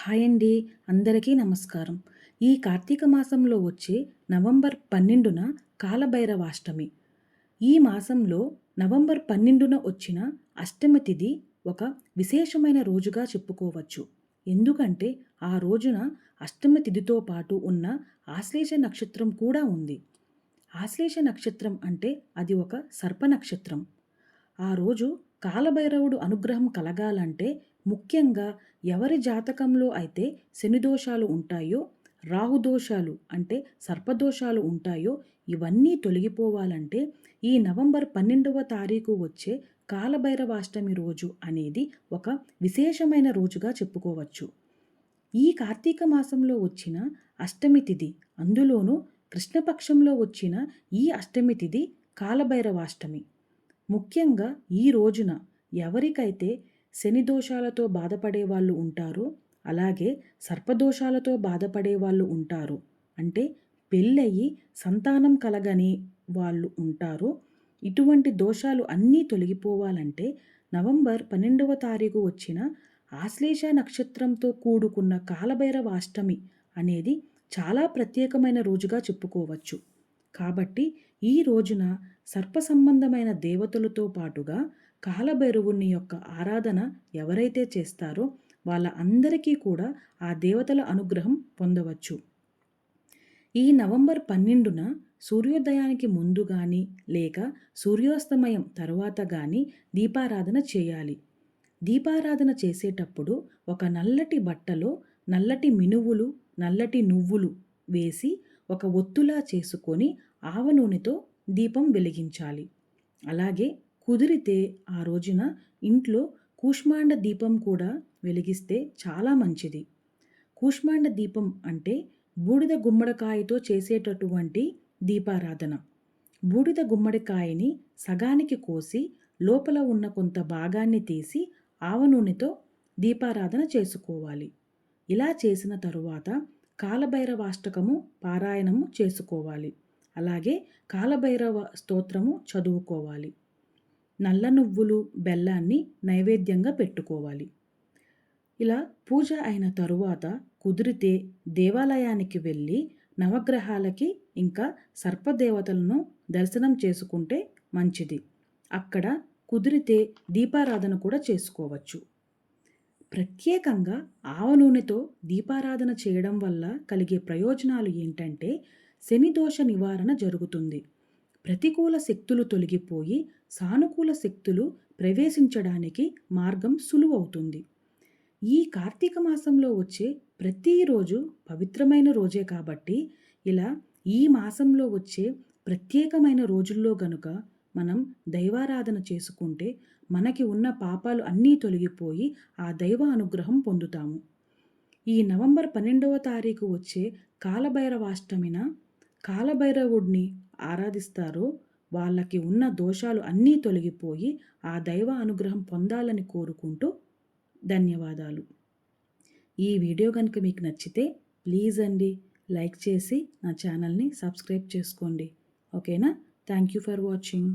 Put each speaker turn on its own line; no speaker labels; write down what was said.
Hi అండి అందరికీ నమస్కారం. ఈ కార్తీక మాసంలో వచ్చే నవంబర్ పన్నెండున కాలభైరవాష్టమి. ఈ మాసంలో నవంబర్ పన్నెండున వచ్చిన అష్టమి తిథి ఒక విశేషమైన రోజుగా చెప్పుకోవచ్చు. ఎందుకంటే ఆ రోజున అష్టమి తిథితో పాటు ఉన్న ఆశ్లేష నక్షత్రం కూడా ఉంది. ఆశ్లేష నక్షత్రం అంటే అది ఒక సర్ప నక్షత్రం. ఆ రోజు కాలభైరవుడు అనుగ్రహం కలగాలంటే ముఖ్యంగా ఎవరి జాతకంలో అయితే శనిదోషాలు ఉంటాయో రాహుదోషాలు అంటే సర్పదోషాలు ఉంటాయో ఇవన్నీ తొలగిపోవాలంటే ఈ నవంబర్ పన్నెండవ తారీఖు వచ్చే కాలభైరవాష్టమి రోజు అనేది ఒక విశేషమైన రోజుగా చెప్పుకోవచ్చు. ఈ కార్తీక మాసంలో వచ్చిన అష్టమి తిథి అందులోనూ కృష్ణపక్షంలో వచ్చిన ఈ అష్టమి తిథి కాలభైరవాష్టమి. ముఖ్యంగా ఈ రోజున ఎవరికైతే శని దోషాలతో బాధపడే వాళ్ళు ఉంటారు అలాగే సర్పదోషాలతో బాధపడే వాళ్ళు ఉంటారు అంటే పెళ్ళయి సంతానం కలగని వాళ్ళు ఉంటారు ఇటువంటి దోషాలు అన్నీ తొలగిపోవాలంటే నవంబర్ పన్నెండవ తారీఖు వచ్చిన ఆశ్లేష నక్షత్రంతో కూడుకున్న కాలభైరవ అష్టమి అనేది చాలా ప్రత్యేకమైన రోజుగా చెప్పుకోవచ్చు. కాబట్టి ఈ రోజున సర్ప సంబంధమైన దేవతలతో పాటుగా కాలభైరవుని యొక్క ఆరాధన ఎవరైతే చేస్తారో వాళ్ళ అందరికీ కూడా ఆ దేవతల అనుగ్రహం పొందవచ్చు. ఈ నవంబర్ పన్నెండున సూర్యోదయానికి ముందు కానీ లేక సూర్యోస్తమయం తర్వాత కానీ దీపారాధన చేయాలి. దీపారాధన చేసేటప్పుడు ఒక నల్లటి బట్టలో నల్లటి మినువులు నల్లటి నువ్వులు వేసి ఒక ఒత్తులా చేసుకొని ఆవ నూనెతో దీపం వెలిగించాలి. అలాగే కుదిరితే ఆ రోజున ఇంట్లో కూష్మాండ దీపం కూడా వెలిగిస్తే చాలా మంచిది. కూష్మాండ దీపం అంటే బూడిద గుమ్మడికాయతో చేసేటటువంటి దీపారాధన. బూడిద గుమ్మడికాయని సగానికి కోసి లోపల ఉన్న కొంత భాగాన్ని తీసి ఆవ నూనెతో దీపారాధన చేసుకోవాలి. ఇలా చేసిన తరువాత కాలభైరవాష్టకము పారాయణము చేసుకోవాలి. అలాగే కాలభైరవ స్తోత్రము చదువుకోవాలి. నల్ల నువ్వులు బెల్లాన్ని నైవేద్యంగా పెట్టుకోవాలి. ఇలా పూజ అయిన తరువాత కుదిరితే దేవాలయానికి వెళ్ళి నవగ్రహాలకి ఇంకా సర్పదేవతలను దర్శనం చేసుకుంటే మంచిది. అక్కడ కుదిరితే దీపారాధన కూడా చేసుకోవచ్చు. ప్రత్యేకంగా ఆవ నూనెతో దీపారాధన చేయడం వల్ల కలిగే ప్రయోజనాలు ఏంటంటే శని దోష నివారణ జరుగుతుంది. ప్రతికూల శక్తులు తొలగిపోయి సానుకూల శక్తులు ప్రవేశించడానికి మార్గం సులువవుతుంది. ఈ కార్తీక మాసంలో వచ్చే ప్రతిరోజు పవిత్రమైన రోజే కాబట్టి ఇలా ఈ మాసంలో వచ్చే ప్రత్యేకమైన రోజుల్లో గనుక మనం దైవారాధన చేసుకుంటే మనకి ఉన్న పాపాలు అన్నీ తొలగిపోయి ఆ దైవ అనుగ్రహం పొందుతాము. ఈ నవంబర్ పన్నెండవ తారీఖు వచ్చే కాలభైరవాష్టమిన కాలభైరవుడిని ఆరాధిస్తారో వాళ్ళకి ఉన్న దోషాలు అన్నీ తొలగిపోయి ఆ దైవ అనుగ్రహం పొందాలని కోరుకుంటూ ధన్యవాదాలు. ఈ వీడియో కనుక మీకు నచ్చితే ప్లీజ్ అండి లైక్ చేసి నా ఛానల్ని సబ్స్క్రైబ్ చేసుకోండి. ఓకేనా? Thank you for watching.